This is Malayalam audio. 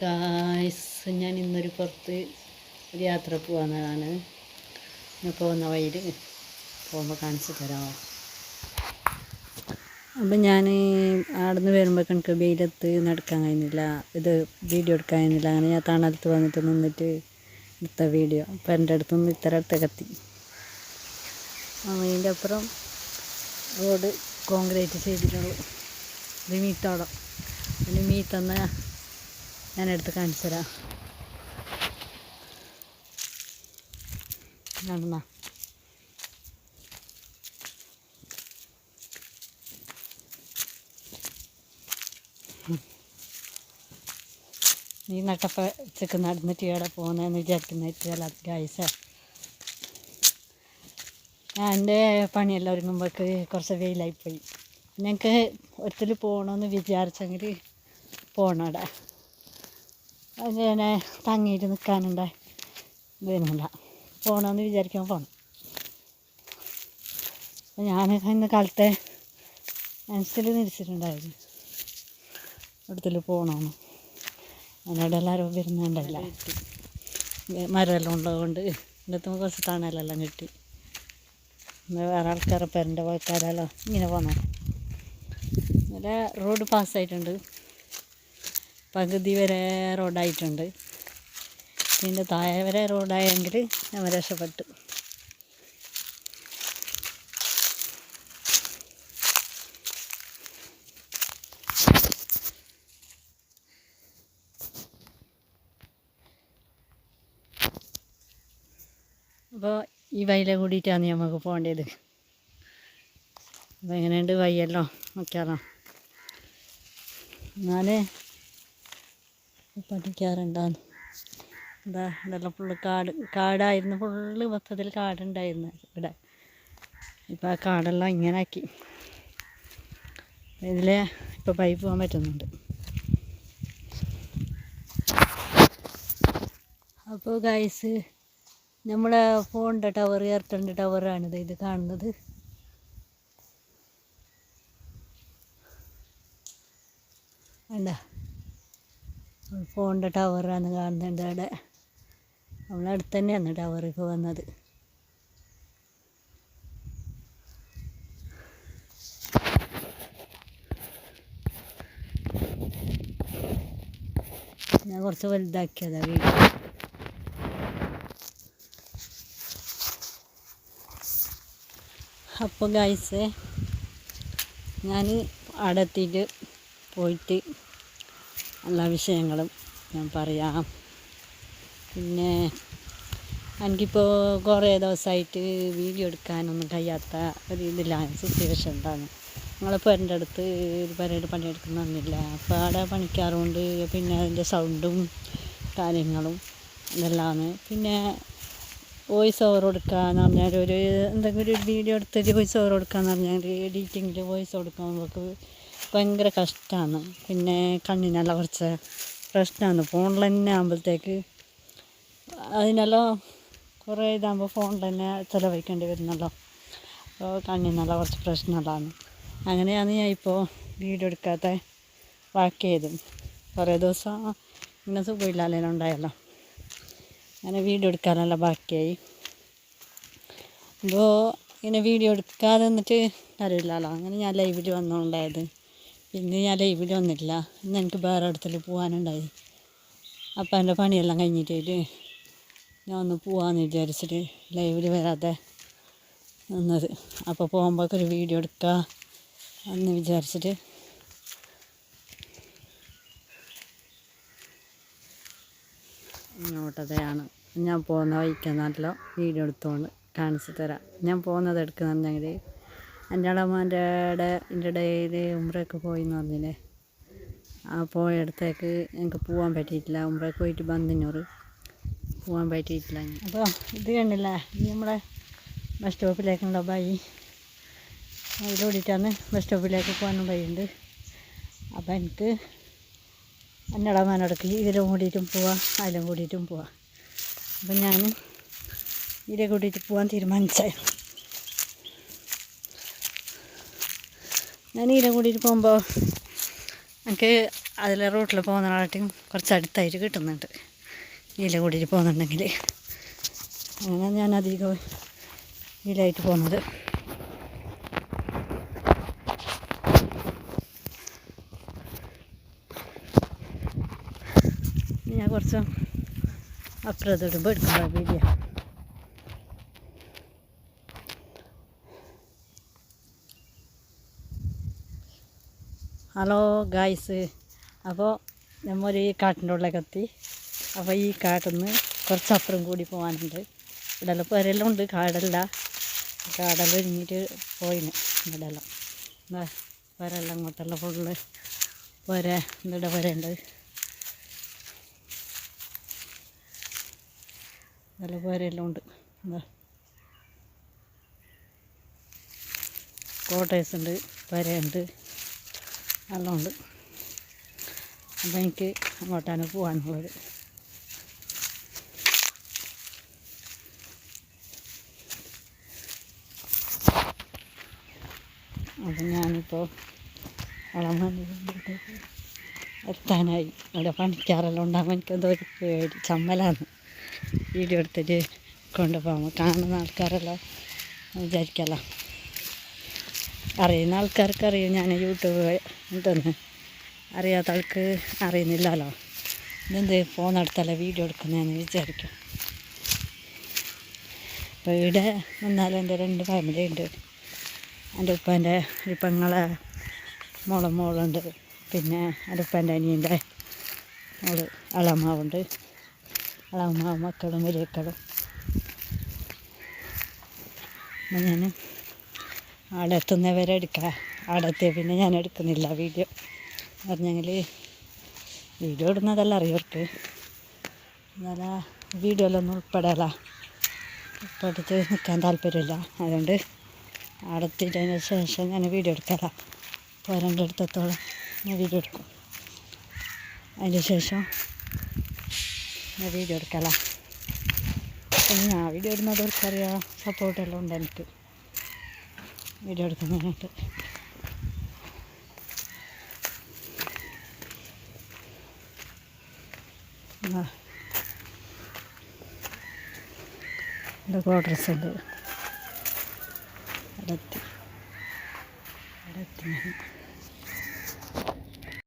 ഗായ്സ് ഞാൻ ഇന്നൊരു പുറത്ത് ഒരു യാത്ര പോകുന്നതാണ് ഇന്ന് പോകുന്ന വഴിയിൽ പോകുമ്പോൾ കാണിച്ചു തരാമോ അപ്പം ഞാൻ ആടുന്ന് വരുമ്പോൾ എനിക്ക് വെയിലത്ത് നടക്കാൻ കഴിഞ്ഞില്ല ഇത് വീഡിയോ എടുക്കാൻ കഴിഞ്ഞില്ല അങ്ങനെ ഞാൻ തണലത്ത് വന്നിട്ട് നിന്നിട്ട് എടുത്ത വീഡിയോ. അപ്പം എന്റെ അടുത്ത് നിന്ന് ഇത്ര അടുത്ത് കത്തി. അതിന്റെ അപ്പുറം റോഡ് കോൺക്രീറ്റ് ചെയ്തിട്ടുള്ളൂ. ഇത് മീത്തോളം അതിന് മീത്തെന്ന ഞാൻ എടുത്ത് കാണിച്ചു തരാം കാണുന്ന നീ നട്ടപ്പ ചെക്ക് നടന്നിട്ട് ഇവിടെ പോകുന്നതെന്ന് വിചാരിക്കുന്ന ഗായ്സ ഞാൻ എന്റെ പണിയെല്ലാം ഒരുങ്ങുമ്പോഴേക്ക് കുറച്ച് വെയിലായിപ്പോയി. ഞങ്ങൾക്ക് ഒരിക്കൽ പോകണമെന്ന് വിചാരിച്ചെങ്കിൽ പോകണം അവിടെ അങ്ങനെ തങ്ങിയിട്ട് നിൽക്കാനുണ്ട് വരുന്നില്ല പോകണമെന്ന് വിചാരിക്കാൻ പോകണം ഞാൻ ഇന്ന് കാലത്തെ മനസ്സിൽ നിരിച്ചിട്ടുണ്ടായിരുന്നു. ഇവിടത്തിൽ പോകണമെന്ന് അതിനോട് എല്ലാവരും വരുന്നുണ്ടല്ല മരമെല്ലാം ഉള്ളതുകൊണ്ട് ഇന്നത്തെ കുറച്ച് തണലെല്ലാം കിട്ടി. വേറെ ആൾക്കാരെ പേരന്റെ പോയക്കാരെല്ലാം ഇങ്ങനെ പോകുന്നത് നല്ല റോഡ് പാസ്സായിട്ടുണ്ട് പകുതി വരെ റോഡായിട്ടുണ്ട്. ഇതിന്റെ താഴെ വരെ റോഡായെങ്കിൽ നമ്മൾ രക്ഷപ്പെട്ടു. അപ്പോൾ ഈ വയലെ കൂടിയിട്ടാണ് നമുക്ക് പോകേണ്ടത്. അപ്പോൾ എങ്ങനെയുണ്ട് വയ്യല്ലോ നോക്കിയാലോ? എന്നാലേ പഠിക്കാറുണ്ടാന്ന്. എന്താ ഇതെല്ലാം ഫുള്ള് കാട് കാടായിരുന്നു. ഫുള്ള് മൊത്തത്തിൽ കാടുണ്ടായിരുന്നു ഇവിടെ. ഇപ്പം ആ കാടെല്ലാം ഇങ്ങനെ ആക്കി ഇതിൽ ഇപ്പോൾ പൈപ്പ് പോകാൻ പറ്റുന്നുണ്ട്. അപ്പോൾ ഗൈസ് നമ്മളെ ഫോണിന്റെ ടവർ എയർടെലിന്റെ ടവറാണിത് ഇത് കാണുന്നത്. വേണ്ട ഫോണിന്റെ ടവറാണ് കാണുന്നുണ്ട് അവിടെ. നമ്മളടുത്ത് തന്നെയാണ് ടവർ വന്നത്. ഞാൻ കുറച്ച് വലുതാക്കിയതാ വീട്ടിൽ അപ്പോൾ ഗൈസ് ഞാൻ അവിടെ എത്തിയിട്ട് പോയിട്ട് എല്ലാ വിഷയങ്ങളും ഞാൻ പറയാം. പിന്നെ എനിക്കിപ്പോൾ കുറേ ദിവസമായിട്ട് വീഡിയോ എടുക്കാനൊന്നും കഴിയാത്ത ഒരു ഇതിലാണ് സിറ്റുവേഷൻ എന്താണ്. ഞങ്ങളിപ്പോൾ എന്റെ അടുത്ത് ഒരു പരേഡ് പണിയെടുക്കുന്നില്ല അപ്പോൾ അവിടെ പണിക്കാറുണ്ട് പിന്നെ അതിന്റെ സൗണ്ടും കാര്യങ്ങളും ഇതെല്ലാമാണ്. പിന്നെ വോയിസ് ഓവർ കൊടുക്കുക എന്ന് പറഞ്ഞാൽ ഒരു എന്തെങ്കിലും ഒരു വീഡിയോ എടുത്തിട്ട് വോയിസ് ഓവർ കൊടുക്കുക എന്ന് പറഞ്ഞാൽ എഡിറ്റിങ്ങിൽ വോയിസ് കൊടുക്കുമ്പോൾ ഭയങ്കര കഷ്ടമാണ് പിന്നെ കണ്ണിനെല്ലാം കുറച്ച് പ്രശ്നമാണ് ഫോണിൽ തന്നെ ആകുമ്പോഴത്തേക്ക് അതിനെല്ലാം കുറേ ഇതാകുമ്പോൾ ഫോണിൽ തന്നെ ചിലവഴിക്കേണ്ടി വരുന്നല്ലോ. അപ്പോൾ കണ്ണിനെല്ലാം കുറച്ച് പ്രശ്നമുള്ളതാണ്. അങ്ങനെയാണ് ഞാൻ ഇപ്പോൾ വീഡിയോ എടുക്കാത്ത ബാക്കിയത് കുറേ ദിവസം ഇങ്ങനെ സുഖമില്ലാതെ ഉണ്ടായല്ലോ. അങ്ങനെ വീഡിയോ എടുക്കാനെല്ലാം ബാക്കിയായി. അപ്പോൾ ഇങ്ങനെ വീഡിയോ എടുക്കാതെ നിന്നിട്ട് കാര്യമില്ലല്ലോ. അങ്ങനെ ഞാൻ ലൈവിൽ വന്നുകൊണ്ടായത്. ഇന്ന് ഞാൻ ലൈവിൽ വന്നിട്ടില്ല. ഇന്ന് എനിക്ക് വേറെ ഇടത്തിൽ പോകാനുണ്ടായി അപ്പം എന്റെ പണിയെല്ലാം കഴിഞ്ഞിട്ട് ഞാൻ ഒന്ന് പോകാമെന്ന് വിചാരിച്ചിട്ട് ലൈവിൽ വരാതെ നിന്നത്. അപ്പോൾ പോകുമ്പോഴൊക്കെ ഒരു വീഡിയോ എടുക്കുക എന്ന് വിചാരിച്ചിട്ട്. ഇങ്ങോട്ടതെയാണ്. ഞാൻ പോകുന്ന വഴിക്ക് നല്ല വീഡിയോ എടുത്തുകൊണ്ട് കാണിച്ചു തരാം. ഞാൻ പോകുന്നത് എടുക്കുന്നുണ്ടെങ്കിൽ എന്റെ ഇവിടെ എന്റെ ഇടയിൽ ഉമ്രയ്ക്ക് പോയി എന്ന് പറഞ്ഞില്ലേ. ആ പോയടത്തേക്ക് എനിക്ക് പോകാൻ പറ്റിയിട്ടില്ല. ഉംറയ്ക്ക് പോയിട്ട് ബന്ധിനൂറ് പോകാൻ പറ്റിയിട്ടില്ല അപ്പോൾ ഇത് കണ്ടില്ല ഇനി നമ്മുടെ ബസ് സ്റ്റോപ്പിലേക്കുള്ള വഴി അതിലോടിയിട്ടാണ് ബസ് സ്റ്റോപ്പിലേക്ക് പോകാനും വഴിയുണ്ട്. അപ്പോൾ എനിക്ക് എന്റെ ഇളമാനടക്ക് ഇതിലും കൂടിയിട്ടും പോവാം അതിലും കൂടിയിട്ടും പോവാം. അപ്പം ഞാൻ ഇതിലെ കൂട്ടിയിട്ട് പോകാൻ തീരുമാനിച്ചത് ഞാൻ ഇതിലെ കൂടിയിട്ട് പോകുമ്പോൾ എനിക്ക് അതിലെ പോകുന്ന പോകുന്നതിനായിട്ടും കുറച്ച് അടുത്തായിട്ട് കിട്ടുന്നുണ്ട്. ഇല കൂടിയിട്ട് പോകുന്നുണ്ടെങ്കിൽ അങ്ങനെ ഞാൻ അധികം ഇതിലായിട്ട് പോകുന്നത്. ഞാൻ കുറച്ച് അപ്പുറത്തോട്ട് എടുക്കുമ്പോൾ വീഡിയോ ഹലോ ഗായ്സ് അപ്പോൾ നമ്മൾ ഈ കാട്ടിന്റെ ഉള്ളിലേക്ക് എത്തി അപ്പോൾ ഈ കാട്ടിൽ നിന്ന് കുറച്ചപ്പുറം കൂടി പോകാനുണ്ട് ഇവിടെല്ലാം പുരയെല്ലാം ഉണ്ട്. കാടല്ല. കാടെല്ലാം ഒരുങ്ങിയിട്ട് പോയിന്. ഇവിടെല്ലാം. എന്താ പുരയെല്ലാം അങ്ങോട്ടെല്ലാം ഫുള്ള് പുര. ഇവിടെ പുരയുണ്ട് നല്ല പുരയെല്ലാം ഉണ്ട്. എന്താ കോട്ടേഴ്സ് ഉണ്ട്. പുരയുണ്ട് ഉണ്ട് അപ്പം എനിക്ക് അങ്ങോട്ടാണ് പോകാനുള്ളത് അപ്പം ഞാനിപ്പോൾ വളമണ്ണിലേക്ക് എത്താനായി. അവിടെ പണിക്കാറെല്ലാം ഉണ്ടാകുമ്പോൾ എനിക്കെന്തോ ഒരു പേടി ചമ്മലാണ്. വീഡിയോ എടുത്തിട്ട് കൊണ്ടുപോകുമ്പോൾ കാണുന്ന ആൾക്കാരെല്ലാം വിചാരിക്കല്ലോ അറിയുന്ന ആൾക്കാർക്ക് അറിയും. ഞാൻ യൂട്യൂബ് ഉണ്ടെന്ന് അറിയാത്ത ആൾക്ക് അറിയുന്നില്ലല്ലോ. ഇതെന്ത് ഫോണെടുത്തല്ല വീഡിയോ എടുക്കുന്നതെന്ന് വിചാരിക്കും. അപ്പോൾ ഇവിടെ വന്നാൽ എന്റെ രണ്ട് ഫാമിലി ഉണ്ട്. എന്റെ ഉപ്പന്റെ ഒരു പെങ്ങളെ മോളെ മോളുണ്ട്. പിന്നെ എന്റെ ഉപ്പന്റെ അനിയന്റെ മോൾ അളമാവുണ്ട്. അളമാവ് മക്കളും വലിയക്കളും ഞാൻ അവിടെ എത്തുന്നവരെ എടുക്കാം അവിടെ എത്തിയ പിന്നെ ഞാൻ എടുക്കുന്നില്ല വീഡിയോ. പറഞ്ഞെങ്കിൽ വീഡിയോ ഇടുന്നതല്ല അറിയവർക്ക്. എന്നാൽ വീഡിയോയിലൊന്നും ഉൾപ്പെടല. ഉൾപ്പെടുത്ത് നിൽക്കാൻ താല്പര്യമില്ല. അതുകൊണ്ട് അവിടെ എത്തിയതിന് ശേഷം ഞാൻ വീഡിയോ എടുക്കല. പോരന്റെ അടുത്തെത്തോളം ഞാൻ വീഡിയോ എടുക്കും. അതിന് ശേഷം ഞാൻ വീഡിയോ എടുക്കല. ഞാൻ വീഡിയോ ഇടുന്നത് അവർക്കറിയാം. സപ്പോർട്ടെല്ലാം ഉണ്ട് എനിക്ക്. വീഡിയോ എടുക്കുന്നതിനായിട്ട്. ഇവിടെ ക്വാർട്ടേഴ്സ് ഉണ്ട്. അടുത്ത് ഞാൻ